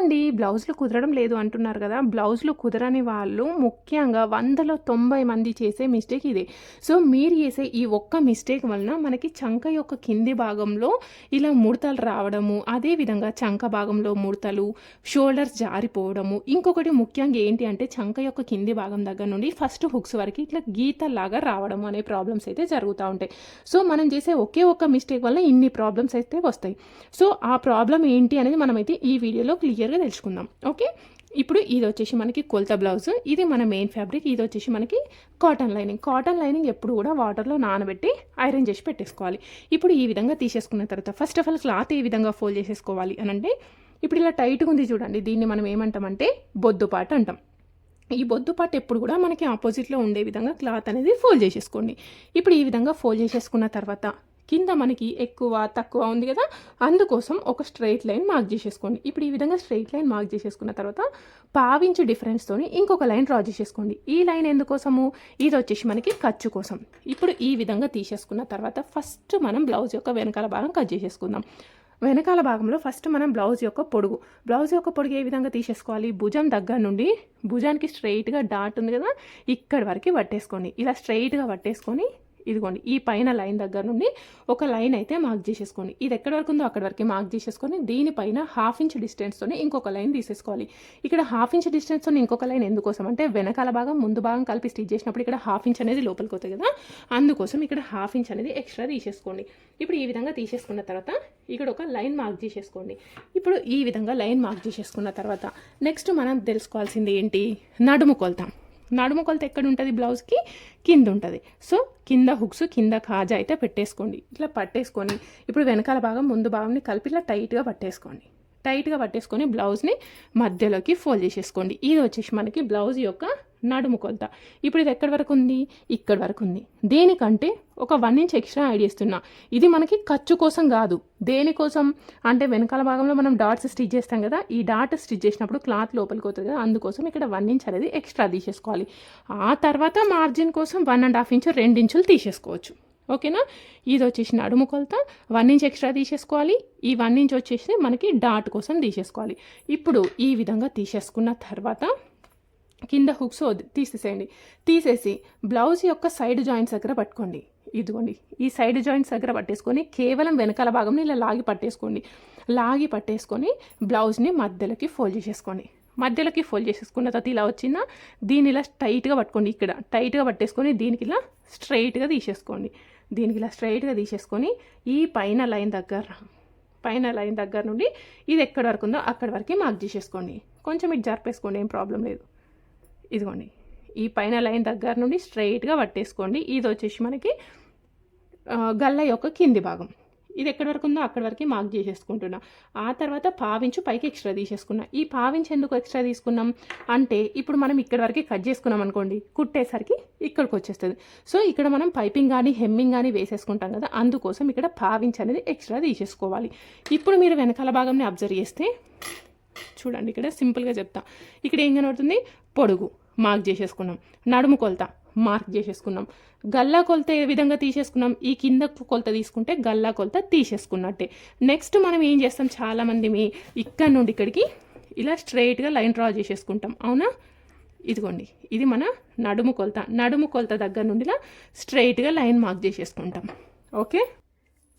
అండి బ్లౌజులు కుదరడం లేదు అంటున్నారు కదా. బ్లౌజులు కుదరని వాళ్ళు ముఖ్యంగా వందలో తొంభై మంది చేసే మిస్టేక్ ఇదే. సో మీరు చేసే ఈ ఒక్క మిస్టేక్ వలన మనకి చంక యొక్క కింది భాగంలో ఇలా ముడతలు రావడము అదేవిధంగా చంక భాగంలో ముడతలు షోల్డర్స్ జారిపోవడము. ఇంకొకటి ముఖ్యంగా ఏంటి అంటే చంక యొక్క కింది భాగం దగ్గర నుండి ఫస్ట్ హుక్స్ వరకు ఇట్లా గీతలాగా రావడం అనే ప్రాబ్లమ్స్ అయితే జరుగుతూ ఉంటాయి. సో మనం చేసే ఒకే ఒక్క మిస్టేక్ వల్ల ఇన్ని ప్రాబ్లమ్స్ అయితే వస్తాయి. సో ఆ ప్రాబ్లం ఏంటి అనేది మనమైతే ఈ వీడియోలో క్లియర్ క్లియర్గా తెలుసుకుందాం ఓకే? ఇప్పుడు ఇది వచ్చేసి మనకి కొలత బ్లౌజ్. ఇది మన మెయిన్ ఫ్యాబ్రిక్ ఇది వచ్చేసి మనకి కాటన్ లైనింగ్ కాటన్ లైనింగ్ ఎప్పుడు కూడా వాటర్లో నానబెట్టి ఐరన్ చేసి పెట్టేసుకోవాలి. ఇప్పుడు ఈ విధంగా తీసేసుకున్న తర్వాత ఫస్ట్ ఆఫ్ ఆల్ క్లాత్ ఏ విధంగా ఫోల్డ్ చేసేసుకోవాలి అని అంటే ఇప్పుడు ఇలా టైట్గా ఉంది చూడండి. దీన్ని మనం ఏమంటామంటే బొద్దుపాటు అంటాం. ఈ బొద్దు పాటు ఎప్పుడు కూడా మనకి ఆపోజిట్లో ఉండే విధంగా క్లాత్ అనేది ఫోల్డ్ చేసేసుకోండి. ఇప్పుడు ఈ విధంగా ఫోల్డ్ చేసేసుకున్న తర్వాత కింద మనకి ఎక్కువ తక్కువ ఉంది కదా? అందుకోసం ఒక స్ట్రైట్ లైన్ మార్క్ చేసేసుకోండి. ఇప్పుడు ఈ విధంగా స్ట్రైట్ లైన్ మార్క్ చేసేసుకున్న తర్వాత పావించు డిఫరెన్స్తో ఇంకొక లైన్ డ్రా చేసేసుకోండి. ఈ లైన్ ఎందుకోసము? ఇది వచ్చేసి మనకి ఖర్చు కోసం. ఇప్పుడు ఈ విధంగా తీసేసుకున్న తర్వాత ఫస్ట్ మనం బ్లౌజ్ యొక్క వెనకాల భాగం కట్ చేసేసుకుందాం. వెనకాల భాగంలో ఫస్ట్ మనం బ్లౌజ్ యొక్క పొడుగు. బ్లౌజ్ యొక్క పొడుగు ఏ విధంగా తీసేసుకోవాలి? భుజం దగ్గర నుండి భుజానికి స్ట్రైట్గా డాట్ ఉంది కదా? ఇక్కడి వరకు పట్టేసుకోండి. ఇలా స్ట్రైట్గా పట్టేసుకొని ఇదిగోండి ఈ పైన లైన్ దగ్గర నుండి ఒక లైన్ అయితే మార్క్ చేసేసుకోండి. ఇది ఎక్కడి వరకు ఉందో అక్కడి వరకు మార్క్ చేసేసుకొని దీనిపైన హాఫ్ ఇంచ్ డిస్టెన్స్తోనే ఇంకొక లైన్ తీసేసుకోవాలి. ఇక్కడ హాఫ్ ఇంచ్ డిస్టెన్స్తో ఇంకొక లైన్ ఎందుకోసం అంటే వెనకాల భాగం ముందు భాగం కలిపి స్టిచ్ చేసినప్పుడు ఇక్కడ హాఫ్ ఇంచ్ అనేది లోపలికి అవుతుంది కదా అందుకోసం ఇక్కడ హాఫ్ ఇంచ్ అనేది ఎక్స్ట్రా తీసేసుకోండి. ఇప్పుడు ఈ విధంగా తీసేసుకున్న తర్వాత ఇక్కడ ఒక లైన్ మార్క్ చేసేసుకోండి. ఇప్పుడు ఈ విధంగా లైన్ మార్క్ చేసేసుకున్న తర్వాత నెక్స్ట్ మనం తెలుసుకోవాల్సింది ఏంటి? నడుము కొలతాం. నడుము కొలత ఎక్కడ ఉంటుంది బ్లౌజ్కి కింద ఉంటుంది సో కింద హుక్స్ కింద కాజా అయితే పెట్టేసుకోండి. ఇట్లా పట్టేసుకొని ఇప్పుడు వెనకాల భాగం ముందు భాగంని కలిపి ఇట్లా టైట్గా పట్టేసుకోండి. టైట్గా పట్టేసుకొని బ్లౌజ్ని మధ్యలోకి ఫోల్డ్ చేసేసుకోండి. ఇది వచ్చేసి మనకి బ్లౌజ్ యొక్క నడుము కొలత ఇప్పుడు ఇది ఎక్కడి వరకు ఉంది ఇక్కడి వరకు ఉంది దేనికంటే ఒక వన్ ఇంచ్ ఎక్స్ట్రా యాడ్ చేస్తున్నా. ఇది మనకి ఖర్చు కోసం కాదు. దేనికోసం? అంటే వెనకాల భాగంలో మనం డాట్స్ స్టిచ్ చేస్తాం కదా ఈ డాట్ స్టిచ్ చేసినప్పుడు క్లాత్ లోపలికి అవుతుంది కదా అందుకోసం ఇక్కడ వన్ ఇంచ్ అనేది ఎక్స్ట్రా తీసేసుకోవాలి. ఆ తర్వాత మార్జిన్ కోసం వన్ అండ్ హాఫ్ ఇంచ్ రెండు ఇంచులు తీసేసుకోవచ్చు. ఓకేనా? ఇది వచ్చేసి నడుము కొలత వన్ ఇంచ్ ఎక్స్ట్రా తీసేసుకోవాలి. ఈ వన్ ఇంచ్ వచ్చేసి మనకి డాట్ కోసం తీసేసుకోవాలి. ఇప్పుడు ఈ విధంగా తీసేసుకున్న తర్వాత కింద హుక్స్ తీసేసేయండి. తీసేసి బ్లౌజ్ యొక్క సైడ్ జాయింట్స్ దగ్గర పట్టుకోండి. ఇదిగోండి. ఈ సైడ్ జాయింట్స్ దగ్గర పట్టేసుకొని కేవలం వెనకాల భాగంని ఇలా లాగి పట్టేసుకోండి. లాగి పట్టేసుకొని బ్లౌజ్ని మధ్యలోకి ఫోల్డ్ చేసేసుకోండి. మధ్యలోకి ఫోల్డ్ చేసేసుకున్న తర్వాత ఇలా వచ్చిందా? దీని ఇలా టైట్గా పట్టుకోండి ఇక్కడ. టైట్గా పట్టేసుకొని దీనికి ఇలా స్ట్రైట్గా తీసేసుకోండి. దీనికి ఇలా స్ట్రైట్గా తీసేసుకొని ఈ పైన లైన్ దగ్గర పైన లైన్ దగ్గర నుండి ఇది ఎక్కడి వరకు ఉందో అక్కడి వరకు మార్క్ చేసేసుకోండి. కొంచెం ఇటు జరిపేసుకోండి ఏం ప్రాబ్లం లేదు. ఇదిగోండి ఈ పైన లైన్ దగ్గర నుండి స్ట్రైట్గా పట్టేసుకోండి. ఇది వచ్చేసి మనకి గల్ల యొక్క కింది భాగం. ఇది ఎక్కడి వరకు ఉందో అక్కడి వరకు మార్క్ చేసేసుకుంటున్నా. ఆ తర్వాత పావించు పైకి ఎక్స్ట్రా తీసేసుకున్నా. ఈ పావించు ఎందుకు ఎక్స్ట్రా తీసుకున్నాం? అంటే ఇప్పుడు మనం ఇక్కడ వరకు కట్ చేసుకున్నాం అనుకోండి కుట్టేసరికి ఇక్కడికి వచ్చేస్తుంది. సో ఇక్కడ మనం పైపింగ్ కానీ హెమ్మింగ్ కానీ వేసేసుకుంటాం కదా అందుకోసం ఇక్కడ పావించు అనేది ఎక్స్ట్రా తీసేసుకోవాలి. ఇప్పుడు మీరు వెనకాల భాగంని అబ్జర్వ్ చేస్తే చూడండి ఇక్కడ సింపుల్గా చెప్తా. ఇక్కడ ఏం కనబడుతుంది? పొడుగు. మార్క్ చేసేసుకున్నాం. నడుము కొలత మార్క్ చేసేసుకున్నాం. గల్లా కొలత ఏ విధంగా తీసేసుకున్నాం? ఈ కింద కొలత తీసుకుంటే గల్లా కొలత తీసేసుకున్నట్టే. నెక్స్ట్ మనం ఏం చేస్తాం? చాలామంది మీ ఇక్కడ నుండి ఇక్కడికి ఇలా స్ట్రైట్గా లైన్ డ్రా చేసేసుకుంటాం. అవునా? ఇదిగోండి. ఇది మన నడుము కొలత. నడుము కొలత దగ్గర నుండిలా స్ట్రైట్గా లైన్ మార్క్ చేసేసుకుంటాం. ఓకే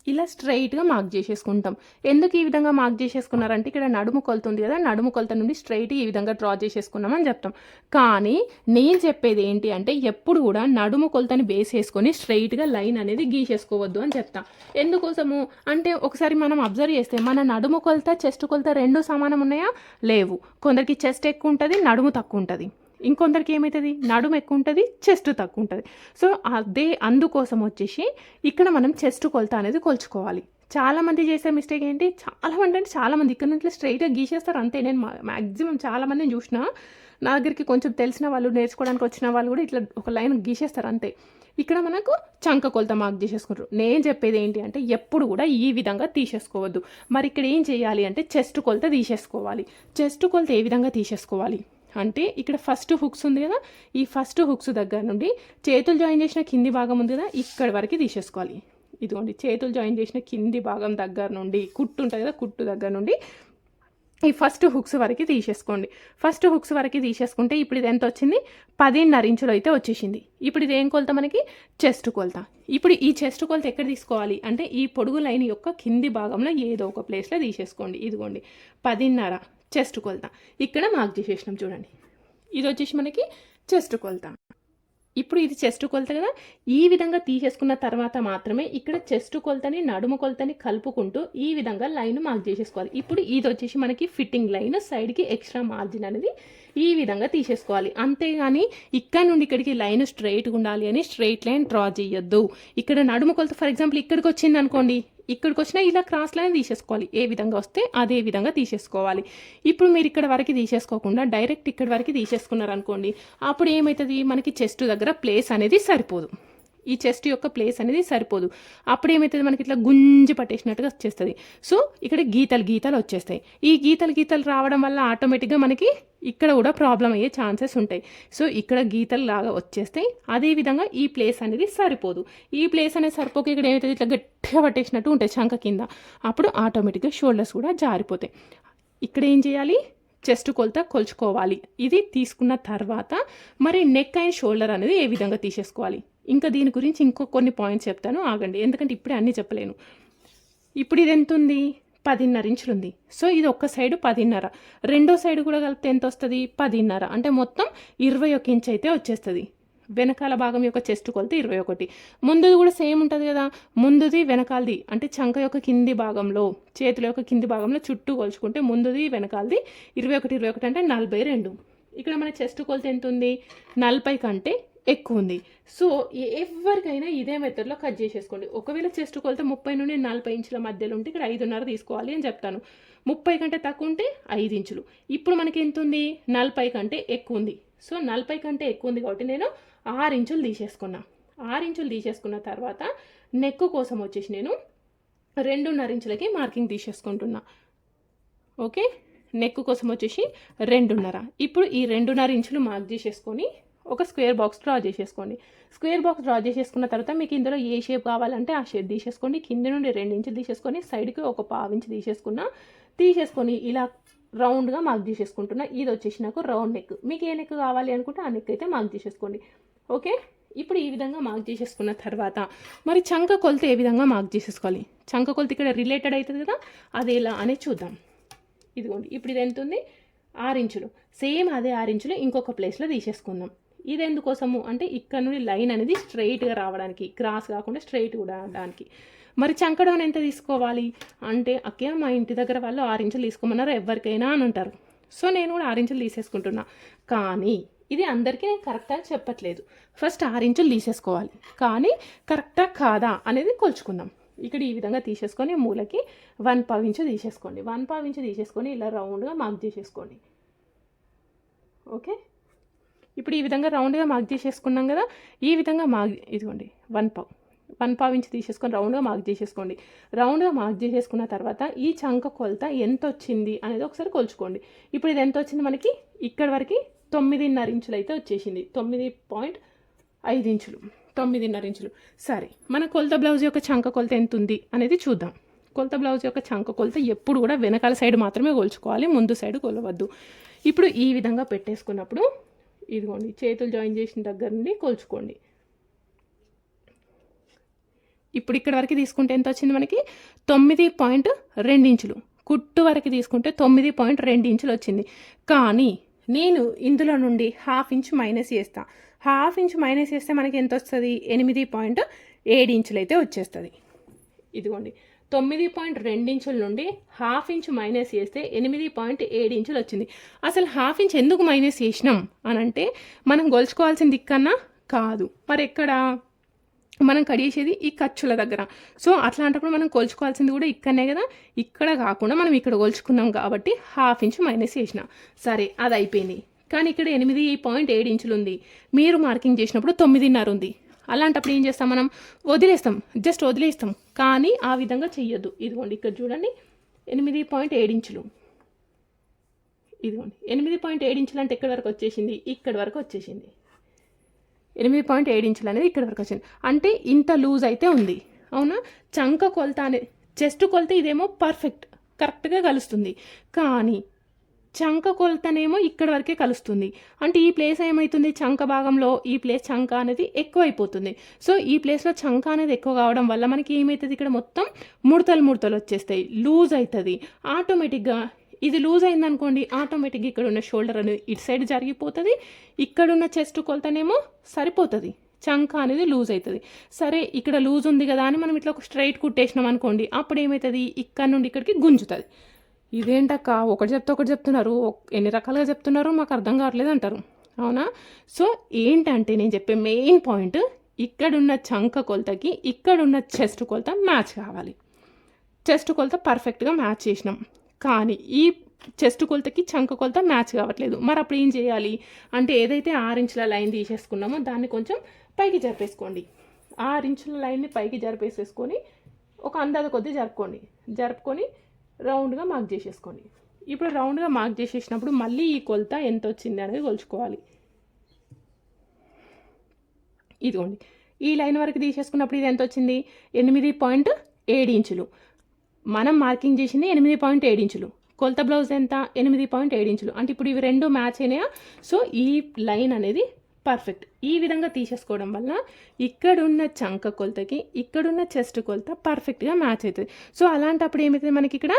ఇలా స్ట్రైట్గా మార్క్ చేసేసుకుంటాం. ఎందుకు ఈ విధంగా మార్క్ చేసేసుకున్నారంటే ఇక్కడ నడుము కొలత ఉంది కదా నడుము కొలత నుండి స్ట్రైట్ ఈ విధంగా డ్రా చేసేసుకున్నామని చెప్తాం. కానీ నేను చెప్పేది ఏంటి అంటే ఎప్పుడు కూడా నడుము కొలతని బేస్ చేసుకొని స్ట్రైట్గా లైన్ అనేది గీసేసుకోవద్దు అని చెప్తాం. ఎందుకోసము? అంటే ఒకసారి మనం అబ్జర్వ్ చేస్తే మన నడుము కొలత చెస్ట్ కొలత రెండు సమానం ఉన్నాయా? లేవు. కొందరికి చెస్ట్ ఎక్కువ ఉంటుంది నడుము తక్కువ ఉంటుంది. ఇంకొందరికి ఏమవుతుంది నడుము ఎక్కువ ఉంటుంది చెస్ట్ తక్కువ ఉంటుంది సో అదే అందుకోసం వచ్చేసి ఇక్కడ మనం చెస్ట్ కొలత అనేది కొలుచుకోవాలి. చాలామంది చేసే మిస్టేక్ ఏంటి? చాలామంది అంటే చాలామంది ఇక్కడ నుంచి స్ట్రైట్గా గీసేస్తారు అంతే. నేను మ్యాక్సిమం చాలామందిని చూసిన నా దగ్గరికి కొంచెం తెలిసిన వాళ్ళు నేర్చుకోవడానికి వచ్చిన వాళ్ళు కూడా ఇట్లా ఒక లైన్ గీసేస్తారు అంతే. ఇక్కడ మనకు చంక కొలత మార్క్ చేసేసుకుంటారు. నేను చెప్పేది ఏంటి అంటే ఎప్పుడు కూడా ఈ విధంగా తీసేసుకోవద్దు. మరి ఇక్కడ ఏం చేయాలి అంటే చెస్ట్ కొలత తీసేసుకోవాలి. చెస్ట్ కొలత ఏ విధంగా తీసేసుకోవాలి? అంటే ఇక్కడ ఫస్ట్ హుక్స్ ఉంది కదా ఈ ఫస్ట్ హుక్స్ దగ్గర నుండి చేతులు జాయిన్ చేసిన కింది భాగం ఉంది కదా ఇక్కడ వరకు తీసేసుకోవాలి. ఇదిగోండి చేతులు జాయిన్ చేసిన కింది భాగం దగ్గర నుండి కుట్టు ఉంటుంది కదా కుట్టు దగ్గర నుండి ఈ ఫస్ట్ హుక్స్ వరకు తీసేసుకోండి. ఫస్ట్ హుక్స్ వరకు తీసేసుకుంటే ఇప్పుడు ఇది ఎంత వచ్చింది? పదిన్నర ఇంచులు అయితే వచ్చేసింది. ఇప్పుడు ఇది ఏం కొలత మనకి? చెస్ట్ కొలత. ఇప్పుడు ఈ చెస్ట్ కొలత ఎక్కడ తీసుకోవాలి? అంటే ఈ పొడుగు లైన్ యొక్క కింది భాగంలో ఏదో ఒక ప్లేస్లో తీసేసుకోండి. ఇదిగోండి పదిన్నర. చెస్ట్ కొలత. ఇక్కడ మార్క్ చేసేసినాం చూడండి. ఇది వచ్చేసి మనకి చెస్ట్ కొలత. ఇప్పుడు ఇది చెస్ట్ కొలత కదా? ఈ విధంగా తీసేసుకున్న తర్వాత మాత్రమే ఇక్కడ చెస్ట్ కొలతని నడుము కొలతని కలుపుకుంటూ ఈ విధంగా లైన్ మార్క్ చేసేసుకోవాలి. ఇప్పుడు ఇది వచ్చేసి మనకి ఫిట్టింగ్ లైన్ సైడ్కి ఎక్స్ట్రా మార్జిన్ అనేది ఈ విధంగా తీసేసుకోవాలి. అంతేగాని ఇక్కడ నుండి ఇక్కడికి లైన్ స్ట్రైట్గా ఉండాలి అని స్ట్రైట్ లైన్ డ్రా చేయొద్దు. ఇక్కడ నడుము కొలత ఫర్ ఎగ్జాంపుల్ ఇక్కడికి వచ్చింది అనుకోండి. ఇక్కడికి వచ్చినా ఇలా క్రాస్ లైన్ తీసేసుకోవాలి. ఏ విధంగా వస్తే అదే విధంగా తీసేసుకోవాలి. ఇప్పుడు మీరు ఇక్కడ వరకు తీసేసుకోకుండా డైరెక్ట్ ఇక్కడ వరకు తీసేసుకున్నారు అనుకోండి అప్పుడు ఏమవుతుంది మనకి చెస్ట్ దగ్గర ప్లేస్ అనేది సరిపోదు. ఈ చెస్ట్ యొక్క ప్లేస్ అనేది సరిపోదు. అప్పుడు ఏమవుతుంది మనకి ఇట్లా గుంజి పట్టేసినట్టుగా వచ్చేస్తుంది. సో ఇక్కడ గీతలు గీతలు వచ్చేస్తాయి. ఈ గీతలు గీతలు రావడం వల్ల ఆటోమేటిక్గా మనకి ఇక్కడ కూడా ప్రాబ్లం అయ్యే ఛాన్సెస్ ఉంటాయి. సో ఇక్కడ గీతలు లాగా వచ్చేస్తాయి. అదేవిధంగా ఈ ప్లేస్ అనేది సరిపోదు. ఈ ప్లేస్ అనేది సరిపోక ఇక్కడ ఏమవుతుంది ఇట్లా గట్టిగా పట్టేసినట్టు ఉంటాయి శంఖ కింద. అప్పుడు ఆటోమేటిక్గా షోల్డర్స్ కూడా జారిపోతాయి. ఇక్కడ ఏం చేయాలి? చెస్ట్ కొలత కొలుచుకోవాలి. ఇది తీసుకున్న తర్వాత మరి నెక్ అండ్ షోల్డర్ అనేది ఏ విధంగా తీసేసుకోవాలి? ఇంకా దీని గురించి ఇంకో కొన్ని పాయింట్స్ చెప్తాను. ఆగండి. ఎందుకంటే ఇప్పుడే అన్నీ చెప్పలేను. ఇప్పుడు ఇది ఎంత ఉంది పదిన్నర ఇంచులు ఉంది సో ఇది ఒక్క సైడు పదిన్నర. రెండో సైడ్ కూడా కలిపితే ఎంత వస్తుంది? పదిన్నర. అంటే మొత్తం ఇరవై ఒక ఇంచ్ అయితే వచ్చేస్తుంది. వెనకాల భాగం యొక్క చెస్ట్ కొలత ఇరవై ఒకటి. ముందుది కూడా సేమ్ ఉంటుంది కదా. ముందుది వెనకాలది అంటే చంక యొక్క కింది భాగంలో చేతుల యొక్క కింది భాగంలో చుట్టూ కొలుచుకుంటే ముందుది వెనకాలది ఇరవై ఒకటి ఇరవై ఒకటి అంటే నలభై రెండు. ఇక్కడ మన చెస్ట్ కొలత ఎంత ఉంది నలభై కంటే ఎక్కువ ఉంది. సో ఎవరికైనా ఇదే మెథడ్లో కట్ చేసేసుకోండి. ఒకవేళ చెస్ట్ కొలత ముప్పై నుండి నలభై ఇంచుల మధ్యలో ఉంటే ఇక్కడ ఐదున్నర తీసుకోవాలి అని చెప్తాను. ముప్పై కంటే తక్కువ ఉంటే ఐదు ఇంచులు. ఇప్పుడు మనకి ఎంత ఉంది నలభై కంటే ఎక్కువ ఉంది. సో నలభై కంటే ఎక్కువ ఉంది కాబట్టి నేను ఆరు ఇంచులు తీసేసుకున్నా. ఆరు ఇంచులు తీసేసుకున్న తర్వాత నెక్ కోసం వచ్చేసి నేను రెండున్నర ఇంచులకి మార్కింగ్ తీసేసుకుంటున్నా. ఓకే? నెక్ కోసం వచ్చేసి రెండున్నర. ఇప్పుడు ఈ రెండున్నర ఇంచులు మార్క్ చేసేసుకొని ఒక స్క్వేర్ బాక్స్ డ్రా చేసేసుకోండి. స్క్వేర్ బాక్స్ డ్రా చేసేసుకున్న తర్వాత మీకు ఇందులో ఏ షేప్ కావాలంటే ఆ షేప్ తీసేసుకోండి. కింద నుండి రెండు ఇంచులు తీసేసుకొని సైడ్కి ఒక పావు ఇంచు తీసేసుకున్న. తీసేసుకొని ఇలా రౌండ్గా మార్క్ చేసేసుకుంటున్నా. ఇది వచ్చేసి నాకు రౌండ్ నెక్. మీకు ఏ నెక్ కావాలి అనుకుంటే ఆ నెక్ అయితే మార్క్ చేసేసుకోండి. ఓకే? ఇప్పుడు ఈ విధంగా మార్క్ చేసేసుకున్న తర్వాత మరి చంక కొలత ఏ విధంగా మార్క్ చేసేసుకోవాలి? చంక కొలత ఇక్కడ రిలేటెడ్ అవుతుంది కదా అది ఎలా అనేది చూద్దాం. ఇదిగోండి ఇప్పుడు ఇది ఎంత ఉంది ఆరు ఇంచులు. సేమ్ అదే ఆరు ఇంచులు ఇంకొక ప్లేస్లో తీసేసుకుందాం. ఇది ఎందుకోసము? అంటే ఇక్కడ నుండి లైన్ అనేది స్ట్రైట్గా రావడానికి క్రాస్ కాకుండా స్ట్రైట్ కూడా రావడానికి. మరి చంకడం ఎంత తీసుకోవాలి? అంటే అక్కే మా ఇంటి దగ్గర వాళ్ళు ఆరు ఇంచులు తీసుకోమన్నారు ఎవరికైనా అని అంటారు. సో నేను కూడా ఆరు ఇంచులు తీసేసుకుంటున్నా. కానీ ఇది అందరికీ నేను అని చెప్పట్లేదు. ఫస్ట్ ఆరు ఇంచులు తీసేసుకోవాలి. కానీ కరెక్టా కాదా అనేది కొలుచుకుందాం. ఇక్కడ ఈ విధంగా తీసేసుకొని మూలకి వన్ పావు ఇంచు తీసేసుకోండి. వన్ పావు ఇంచు తీసేసుకొని ఇలా రౌండ్గా మార్క్ చేసేసుకోండి. ఓకే? ఇప్పుడు ఈ విధంగా రౌండ్గా మార్క్ చేసేసుకున్నాం కదా ఈ విధంగా మార్క్ ఇదిగోండి వన్ పావు. వన్ పావు ఇంచు తీసేసుకొని రౌండ్గా మార్క్ చేసేసుకోండి. రౌండ్గా మార్క్ చేసేసుకున్న తర్వాత ఈ చంక కొలత ఎంత వచ్చింది అనేది ఒకసారి కొలుచుకోండి. ఇప్పుడు ఇది ఎంత వచ్చింది మనకి? ఇక్కడ వరకు తొమ్మిదిన్నర ఇంచులు అయితే వచ్చేసింది. తొమ్మిది పాయింట్ ఐదు ఇంచులు. తొమ్మిదిన్నర ఇంచులు. సరే మన కొలత బ్లౌజ్ యొక్క చంక కొలత ఎంత ఉంది అనేది చూద్దాం. కొలత బ్లౌజ్ యొక్క చంక కొలత ఎప్పుడు కూడా వెనకాల సైడ్ మాత్రమే కొలుచుకోవాలి ముందు సైడ్ కొలవద్దు. ఇప్పుడు ఈ విధంగా పెట్టేసుకున్నప్పుడు ఇదిగోండి చేతులు జాయిన్ చేసిన దగ్గర నుండి కొలుచుకోండి. ఇప్పుడు ఇక్కడ వరకు తీసుకుంటే ఎంత వచ్చింది మనకి? తొమ్మిది పాయింట్ రెండు ఇంచులు. కుట్టు వరకు తీసుకుంటే తొమ్మిది పాయింట్ రెండు ఇంచులు వచ్చింది. కానీ నేను ఇందులో నుండి హాఫ్ ఇంచ్ మైనస్ చేస్తాను హాఫ్ ఇంచ్ మైనస్ చేస్తే మనకి ఎంత వస్తుంది? ఎనిమిది పాయింట్ ఏడు ఇంచులు అయితే వచ్చేస్తుంది. ఇదిగోండి. తొమ్మిది పాయింట్ రెండు ఇంచుల నుండి హాఫ్ ఇంచ్ మైనస్ చేస్తే ఎనిమిది పాయింట్ ఏడు ఇంచులు వచ్చింది. అసలు హాఫ్ ఇంచ్ ఎందుకు మైనస్ చేసినాం? అని అంటే మనం గొలుచుకోవాల్సిన దిక్కన్నా కాదు. మరి ఎక్కడ మనం కడిగేసేది ఈ ఖర్చుల దగ్గర. సో అట్లాంటప్పుడు మనం కొలుచుకోవాల్సింది కూడా ఇక్కడనే కదా. ఇక్కడ కాకుండా మనం ఇక్కడ కొలుచుకున్నాం కాబట్టి హాఫ్ ఇంచ్ మైనస్ చేసిన. సరే అది అయిపోయింది. కానీ ఇక్కడ ఎనిమిది పాయింట్ ఏడు ఇంచులు ఉంది. మీరు మార్కింగ్ చేసినప్పుడు తొమ్మిదిన్నర ఉంది. అలాంటప్పుడు ఏం చేస్తాం మనం? వదిలేస్తాం. జస్ట్ వదిలేస్తాం. కానీ ఆ విధంగా చెయ్యొద్దు. ఇదిగోండి ఇక్కడ చూడండి. ఎనిమిది పాయింట్ ఏడు ఇంచులు. ఇదిగోండి ఎనిమిది పాయింట్ ఏడు ఇంచులు అంటే ఎక్కడి వరకు వచ్చేసింది? ఇక్కడి వరకు వచ్చేసింది. ఎనిమిది పాయింట్ ఏడు ఇంచులు అనేది ఇక్కడ వరకు వచ్చింది. అంటే ఇంత లూజ్ అయితే ఉంది. అవునా? చంక కొలత అనే చెస్ట్ కొలత ఇదేమో పర్ఫెక్ట్ కరెక్ట్గా కలుస్తుంది. కానీ చంక కొలతనేమో ఇక్కడ వరకే కలుస్తుంది. అంటే ఈ ప్లేస్ ఏమవుతుంది చంక భాగంలో ఈ ప్లేస్ చంక అనేది ఎక్కువైపోతుంది. సో ఈ ప్లేస్లో చంక అనేది ఎక్కువ కావడం వల్ల మనకి ఏమవుతుంది ఇక్కడ మొత్తం ముడతలు ముడతలు వచ్చేస్తాయి. లూజ్ అవుతుంది. ఆటోమేటిక్గా ఇది లూజ్ అయిందనుకోండి ఆటోమేటిక్గా ఇక్కడ ఉన్న షోల్డర్ అనేది ఇటు సైడ్ జరిగిపోతుంది ఇక్కడున్న చెస్ట్ కొలతనేమో సరిపోతుంది. చంక అనేది లూజ్ అవుతుంది సరే ఇక్కడ లూజ్ ఉంది కదా అని మనం ఇట్లా ఒక స్ట్రైట్ కుట్టేసినాం అనుకోండి అప్పుడు ఏమవుతుంది ఇక్కడ నుండి ఇక్కడికి గుంజుతుంది. ఇదేంటక్క? ఒకటి చెప్తే ఒకటి చెప్తున్నారు. ఎన్ని రకాలుగా చెప్తున్నారు మాకు అర్థం కావట్లేదు అంటారు. అవునా? సో ఏంటంటే నేను చెప్పే మెయిన్ పాయింట్ ఇక్కడున్న చంక కొలతకి ఇక్కడున్న చెస్ట్ కొలత మ్యాచ్ కావాలి. చెస్ట్ కొలత పర్ఫెక్ట్గా మ్యాచ్ చేసినాం. కానీ ఈ చెస్ట్ కొలతకి చంక కొలత మ్యాచ్ కావట్లేదు. మరి అప్పుడు ఏం చేయాలి? అంటే ఏదైతే ఆరు ఇంచుల లైన్ తీసేసుకున్నామో దాన్ని కొంచెం పైకి జరిపేసుకోండి. ఆరు ఇంచుల లైన్ని పైకి జరిపేసేసుకొని ఒక అందాజ కొద్దీ జరుపుకోండి. జరుపుకొని రౌండ్గా మార్క్ చేసేసుకోండి. ఇప్పుడు రౌండ్గా మార్క్ చేసేసినప్పుడు మళ్ళీ ఈ కొలత ఎంత వచ్చింది అనేది కొలుచుకోవాలి. ఇదిగోండి. ఈ లైన్ వరకు తీసేసుకున్నప్పుడు ఇది ఎంత వచ్చింది? ఎనిమిది పాయింట్ ఏడు ఇంచులు. మనం మార్కింగ్ చేసింది ఎనిమిది పాయింట్ ఏడు ఇంచులు. కొలత బ్లౌజ్ ఎంత? ఎనిమిది పాయింట్ ఏడు ఇంచులు. అంటే ఇప్పుడు ఇవి రెండు మ్యాచ్ అయినాయా? సో ఈ లైన్ అనేది పర్ఫెక్ట్. ఈ విధంగా తీసేసుకోవడం వల్ల ఇక్కడున్న చంక కొలతకి ఇక్కడున్న చెస్ట్ కొలత పర్ఫెక్ట్గా మ్యాచ్ అవుతుంది. సో అలాంటప్పుడు ఏమవుతుంది మనకి ఇక్కడ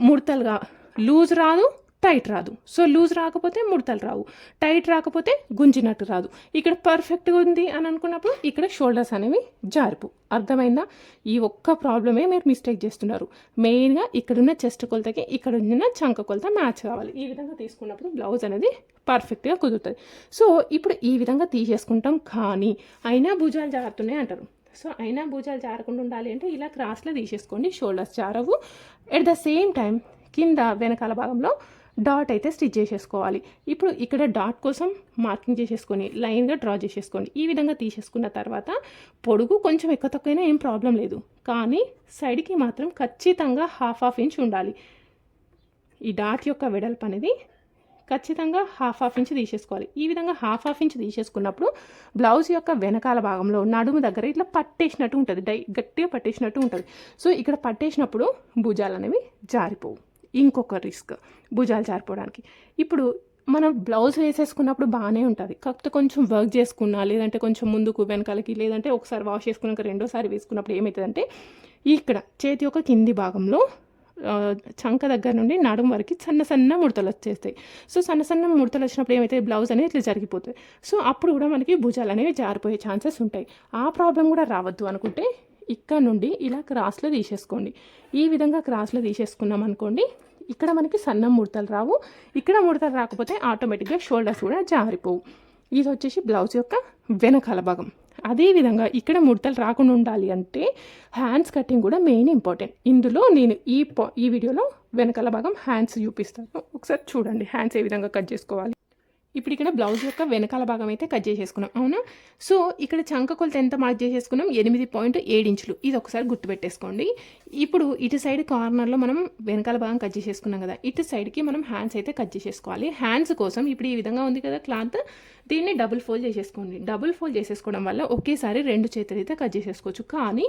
ముడతలుగా లూజ్ రాదు టైట్ రాదు. సో లూజ్ రాకపోతే ముడతలు రావు. టైట్ రాకపోతే గుంజినట్టు రాదు. ఇక్కడ పర్ఫెక్ట్గా ఉంది అని అనుకున్నప్పుడు ఇక్కడ షోల్డర్స్ అనేవి జారిపు. అర్థమైందా? ఈ ఒక్క ప్రాబ్లమే మీరు మిస్టేక్ చేస్తున్నారు. మెయిన్గా ఇక్కడున్న చెస్ట్ కొలతకి ఇక్కడ ఉన్న చంక కొలత మ్యాచ్ కావాలి. ఈ విధంగా తీసుకున్నప్పుడు బ్లౌజ్ అనేది పర్ఫెక్ట్గా కుదురుతుంది. సో ఇప్పుడు ఈ విధంగా తీసేసుకుంటాం కానీ అయినా భుజాలు జారుతున్నాయి అంటారు. సో అయినా భుజాలు జారకుండా ఉండాలి అంటే ఇలా క్రాస్లో తీసేసుకోండి. షోల్డర్స్ జారవు. ఎట్ ద సేమ్ టైం కింద వెనకాల భాగంలో డాట్ అయితే స్టిచ్ చేసేసుకోవాలి. ఇప్పుడు ఇక్కడ డాట్ కోసం మార్కింగ్ చేసేసుకొని లైన్గా డ్రా చేసేసుకోండి ఈ విధంగా తీసేసుకున్న తర్వాత పొడుగు కొంచెం ఎక్కువ తక్కువైనా ఏం ప్రాబ్లం లేదు. కానీ సైడ్కి మాత్రం ఖచ్చితంగా హాఫ్ హాఫ్ ఇంచ్ ఉండాలి. ఈ డాట్ యొక్క వెడల్పు అనేది ఖచ్చితంగా హాఫ్ హాఫ్ ఇంచ్ తీసేసుకోవాలి. ఈ విధంగా హాఫ్ హాఫ్ ఇంచ్ తీసేసుకున్నప్పుడు బ్లౌజ్ యొక్క వెనకాల భాగంలో నడుము దగ్గర ఇట్లా పట్టేసినట్టు ఉంటుంది. డై గట్టిగా పట్టేసినట్టు ఉంటుంది. సో ఇక్కడ పట్టేసినప్పుడు భుజాలు అనేవి జారిపోవు. ఇంకొక రిస్క్ భుజాలు జారిపోవడానికి. ఇప్పుడు మనం బ్లౌజ్ వేసేసుకున్నప్పుడు బాగానే ఉంటుంది. కాకపోతే కొంచెం వర్క్ చేసుకున్నా లేదంటే కొంచెం ముందుకు వెనకాలకి లేదంటే ఒకసారి వాష్ చేసుకున్నాక రెండోసారి వేసుకున్నప్పుడు ఏమవుతుందంటే ఇక్కడ చేతి యొక్క కింది భాగంలో చంక దగ్గర నుండి నడుము వరకు సన్న సన్న ముడతలు వచ్చేస్తాయి. సో సన్న సన్న ముడతలు వచ్చినప్పుడు ఏమైతే బ్లౌజ్ అనేది ఇట్లా జరిగిపోతుంది. సో అప్పుడు కూడా మనకి భుజాలు అనేవి జారిపోయే ఛాన్సెస్ ఉంటాయి. ఆ ప్రాబ్లం కూడా రావద్దు అనుకుంటే ఇక్కడ నుండి ఇలా క్రాస్లో తీసేసుకోండి. ఈ విధంగా క్రాస్లో తీసేసుకున్నాం అనుకోండి ఇక్కడ మనకి సన్నం ముడతలు రావు. ఇక్కడ ముడతలు రాకపోతే ఆటోమేటిక్గా షోల్డర్స్ కూడా జారిపోవు. ఇది వచ్చేసి బ్లౌజ్ యొక్క వెనకాల భాగం. అదేవిధంగా ఇక్కడ ముడతలు రాకుండా ఉండాలి అంటే హ్యాండ్స్ కటింగ్ కూడా మెయిన్ ఇంపార్టెంట్ ఇందులో నేను ఈ ఈ వీడియోలో వెనకాల భాగం హ్యాండ్స్ చూపిస్తాను. ఒకసారి చూడండి హ్యాండ్స్ ఏ విధంగా కట్ చేసుకోవాలి. ఇప్పుడు ఇక్కడ బ్లౌజ్ యొక్క వెనకాల భాగం అయితే కట్ చేసేసుకున్నాం. అవునా? సో ఇక్కడ చంక కొలత ఎంత మార్క్ చేసేసుకున్నాం? ఎనిమిది పాయింట్ ఏడు ఇంచులు. ఇది ఒకసారి గుర్తుపెట్టేసుకోండి. ఇప్పుడు ఇటు సైడ్ కార్నర్లో మనం వెనకాల భాగం కట్ చేసేసుకున్నాం కదా. ఇటు సైడ్కి మనం హ్యాండ్స్ అయితే కట్ చేసేసుకోవాలి. హ్యాండ్స్ కోసం ఇప్పుడు ఈ విధంగా ఉంది కదా క్లాత్. దీన్ని డబుల్ ఫోల్డ్ చేసేసుకోండి. డబుల్ ఫోల్డ్ చేసేసుకోవడం వల్ల ఒకేసారి రెండు చేతులు అయితే కట్ చేసేసుకోవచ్చు. కానీ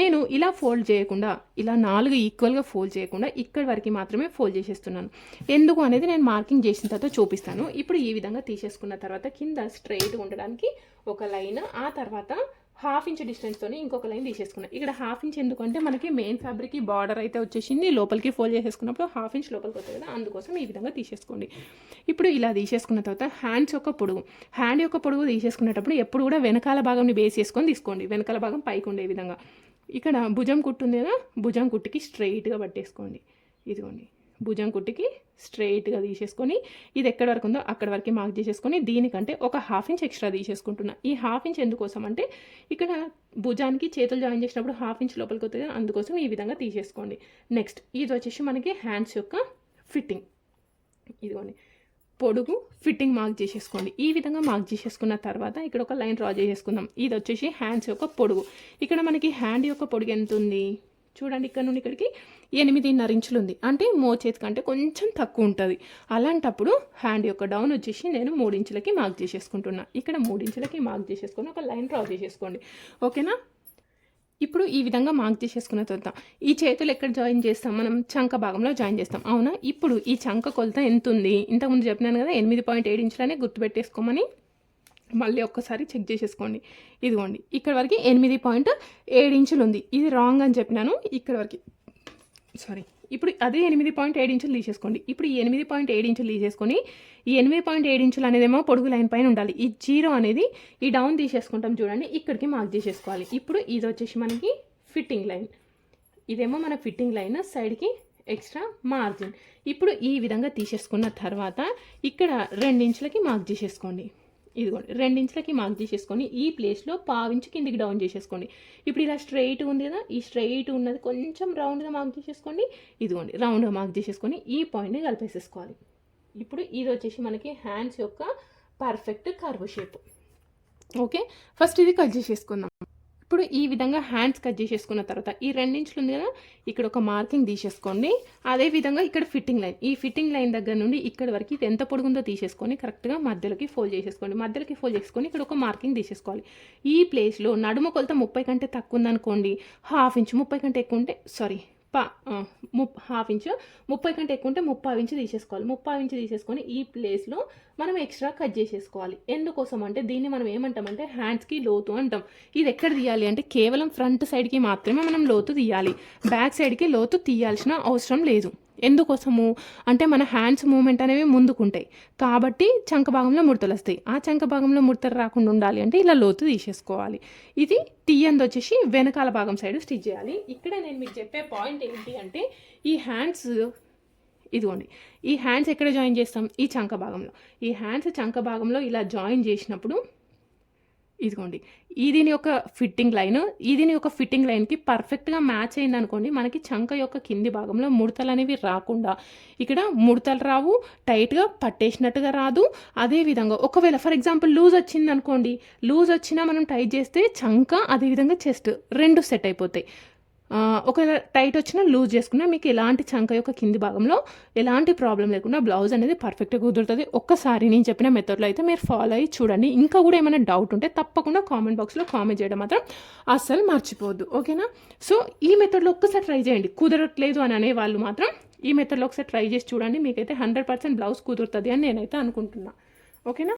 నేను ఇలా ఫోల్డ్ చేయకుండా ఇలా నాలుగు ఈక్వల్గా ఫోల్డ్ చేయకుండా ఇక్కడి వరకు మాత్రమే ఫోల్డ్ చేసేస్తున్నాను. ఎందుకు అనేది నేను మార్కింగ్ చేసిన తర్వాత చూపిస్తాను. ఇప్పుడు ఈ విధంగా తీసేసుకున్న తర్వాత కింద స్ట్రైట్ ఉండడానికి ఒక లైన్ ఆ తర్వాత హాఫ్ ఇంచ్ డిస్టెన్స్తోనే ఇంకొక లైన్ తీసేసుకున్నాను ఇక్కడ హాఫ్ ఇంచ్ ఎందుకంటే మనకి మెయిన్ ఫ్యాబ్రిక్ బార్డర్ అయితే వచ్చేసింది. లోపలికి ఫోల్డ్ చేసేసుకున్నప్పుడు హాఫ్ ఇంచ్ లోపలికి వస్తుంది కదా అందుకోసం ఈ విధంగా తీసేసుకోండి. ఇప్పుడు ఇలా తీసేసుకున్న తర్వాత హ్యాండ్స్ యొక్క పొడుగు. హ్యాండ్ యొక్క పొడుగు తీసేసుకునేటప్పుడు ఎప్పుడు కూడా వెనకాల భాగంని బేస్ చేసుకొని తీసుకోండి. వెనకాల భాగం పైకి ఉండే విధంగా. ఇక్కడ భుజం కుట్టు ఉంది కదా భుజం కుట్టుకి స్ట్రైట్గా పట్టేసుకోండి. ఇదిగోండి. భుజం కుట్టికి స్ట్రైట్గా తీసేసుకొని ఇది ఎక్కడ వరకు ఉందో అక్కడ వరకు మార్క్ చేసేసుకొని దీనికంటే ఒక హాఫ్ ఇంచ్ ఎక్స్ట్రా తీసేసుకుంటున్నా. ఈ హాఫ్ ఇంచ్ ఎందుకోసం అంటే ఇక్కడ భుజానికి చేతులు జాయిన్ చేసినప్పుడు హాఫ్ ఇంచ్ లోపలికి వస్తుంది అందుకోసం ఈ విధంగా తీసేసుకోండి. నెక్స్ట్ ఇది వచ్చేసి మనకి హ్యాండ్స్ యొక్క ఫిట్టింగ్ ఇదిగోండి. పొడుగు ఫిట్టింగ్ మార్క్ చేసేసుకోండి. ఈ విధంగా మార్క్ చేసేసుకున్న తర్వాత ఇక్కడ ఒక లైన్ డ్రా చేసేసుకుందాం. ఇది వచ్చేసి హ్యాండ్స్ యొక్క పొడుగు. ఇక్కడ మనకి హ్యాండ్ యొక్క పొడుగు ఎంత ఉంది? చూడండి ఇక్కడ నుండి ఇక్కడికి ఎనిమిదిన్నర ఇంచులు ఉంది అంటే మో చేతి కంటే కొంచెం తక్కువ ఉంటుంది. అలాంటప్పుడు హ్యాండ్ యొక్క డౌన్ వచ్చేసి నేను మూడించులకి మార్క్ చేసేసుకుంటున్నా. ఇక్కడ మూడించులకి మార్క్ చేసేసుకొని ఒక లైన్ డ్రా చేసేసుకోండి. ఓకేనా? ఇప్పుడు ఈ విధంగా మార్క్ చేసేసుకున్న తర్వాత ఈ చేతులు ఎక్కడ జాయిన్ చేస్తాం? మనం చంక భాగంలో జాయిన్ చేస్తాం. అవునా? ఇప్పుడు ఈ చంక కొలత ఎంత ఉంది ఇంతకుముందు చెప్పినాను కదా ఎనిమిది పాయింట్ ఏడు ఇంచులనే గుర్తుపెట్టేసుకోమని మళ్ళీ ఒక్కసారి చెక్ చేసేసుకోండి. ఇదిగోండి ఇక్కడ వరకు ఎనిమిది పాయింట్ ఏడు ఇంచులు ఉంది. ఇది రాంగ్ అని చెప్పినాను. ఇక్కడ వరకు సారీ ఇప్పుడు అదే ఎనిమిది పాయింట్ ఏడు ఇంచులు తీసేసుకోండి. ఇప్పుడు ఈ ఎనిమిది పాయింట్ ఏడు ఇంచులు తీసేసుకొని ఈ ఎనిమిది పాయింట్ ఏడు ఇంచులు అనేదేమో పొడుగు లైన్ పైన ఉండాలి. ఈ జీరో అనేది ఈ డౌన్ తీసేసుకుంటాం చూడండి. ఇక్కడికి మార్క్ చేసేసుకోవాలి. ఇప్పుడు ఇది వచ్చేసి మనకి ఫిట్టింగ్ లైన్. ఇదేమో మన ఫిట్టింగ్ లైన్ సైడ్కి ఎక్స్ట్రా మార్జిన్. ఇప్పుడు ఈ విధంగా తీసేసుకున్న తర్వాత ఇక్కడ రెండించులకి మార్క్ చేసేసుకోండి. ఇదిగోండి రెండించులకి మార్క్ చేసేసుకొని ఈ ప్లేస్లో పావించి కిందికి డౌన్ చేసేసుకోండి. ఇప్పుడు ఇలా స్ట్రైట్ ఉంది కదా ఈ స్ట్రైట్ ఉన్నది కొంచెం రౌండ్గా మార్క్ చేసేసుకోండి ఇదిగోండి రౌండ్గా మార్క్ చేసేసుకొని ఈ పాయింట్ని కలిపేసేసుకోవాలి. ఇప్పుడు ఇది వచ్చేసి మనకి హ్యాండ్స్ యొక్క perfect curve shape okay first ఇది కట్ చేసేసుకుందాం. ఇప్పుడు ఈ విధంగా హ్యాండ్స్ కట్ చేసేసుకున్న తర్వాత ఈ రెండించులు ఉంది కదా ఇక్కడ ఒక మార్కింగ్ తీసేసుకోండి. అదే విధంగా ఇక్కడ ఫిట్టింగ్ లైన్ ఈ ఫిట్టింగ్ లైన్ దగ్గర నుండి ఇక్కడ వరకు ఇది ఎంత పొడుగుందో తీసేసుకొని కరెక్ట్గా మధ్యలోకి ఫోల్డ్ చేసేసుకోండి. మధ్యలోకి ఫోల్డ్ చేసుకొని ఇక్కడ ఒక మార్కింగ్ తీసేసుకోవాలి. ఈ ప్లేస్లో నడుమ కొలత ముప్పై కంటే తక్కువ ఉందనుకోండి హాఫ్ ఇంచ్ ముప్పై కంటే ఎక్కువ ఉంటే సారీ పా ముప్ హాఫ్ ఇంచు. ముప్పై కంటే ఎక్కువ ఉంటే ముప్పై ఇంచు తీసేసుకోవాలి. ముప్పై ఇంచు తీసేసుకొని ఈ ప్లేస్లో మనం ఎక్స్ట్రా కట్ చేసేసుకోవాలి. ఎందుకోసం అంటే దీన్ని మనం ఏమంటామంటే హ్యాండ్స్కి లోతు అంటాం. ఇది ఎక్కడ తీయాలి అంటే కేవలం ఫ్రంట్ సైడ్కి మాత్రమే మనం లోతు తీయాలి. బ్యాక్ సైడ్కి లోతు తీయాల్సిన అవసరం లేదు. ఎందుకోసము? అంటే మన హ్యాండ్స్ మూమెంట్ అనేవి ముందుకుంటాయి. కాబట్టి చంక భాగంలో ముడతలు వస్తాయి. ఆ చంక భాగంలో ముడతలు రాకుండా ఉండాలి అంటే ఇలా లోతు తీసేసుకోవాలి. ఇది తీయంది వచ్చేసి వెనకాల భాగం సైడ్ స్టిచ్ చేయాలి. ఇక్కడ నేను మీకు చెప్పే పాయింట్ ఏంటి అంటే ఈ హ్యాండ్స్ ఇదిగోండి. ఈ హ్యాండ్స్ ఎక్కడ జాయిన్ చేస్తాం? ఈ చంక భాగంలో. ఈ హ్యాండ్స్ చంక భాగంలో ఇలా జాయిన్ చేసినప్పుడు ఇదిగోండి. దీని యొక్క ఫిట్టింగ్ లైన్ దీని యొక్క ఫిట్టింగ్ లైన్కి పర్ఫెక్ట్గా మ్యాచ్ అయింది అనుకోండి మనకి చంక యొక్క కింది భాగంలో ముడతలు అనేవి రాకుండా ఇక్కడ ముడతలు రావు టైట్గా పట్టేసినట్టుగా రాదు. అదేవిధంగా ఒకవేళ ఫర్ ఎగ్జాంపుల్ లూజ్ వచ్చింది అనుకోండి లూజ్ వచ్చినా మనం టైట్ చేస్తే చంక అదేవిధంగా చెస్ట్ రెండు సెట్ అయిపోతాయి. ఒక ఒకవేళ టైట్ వచ్చినా లూజ్ చేసుకున్నా మీకు ఎలాంటి చంక యొక్క కింది భాగంలో ఎలాంటి ప్రాబ్లం లేకుండా బ్లౌజ్ అనేది పర్ఫెక్ట్గా కుదురుతుంది. ఒక్కసారి నేను చెప్పిన మెథడ్లో అయితే మీరు ఫాలో అయ్యి చూడండి. ఇంకా కూడా ఏమైనా డౌట్ ఉంటే తప్పకుండా కామెంట్ బాక్స్లో కామెంట్ చేయడం మాత్రం అస్సలు మర్చిపోవద్దు. ఓకేనా సో ఈ మెథడ్లో ఒక్కసారి ట్రై చేయండి. కుదరట్లేదు అని అనే వాళ్ళు మాత్రం ఈ మెథడ్లో ఒకసారి ట్రై చేసి చూడండి. మీకైతే హండ్రెడ్ పర్సెంట్ బ్లౌజ్ కుదురుతుంది అని నేనైతే అనుకుంటున్నాను ఓకేనా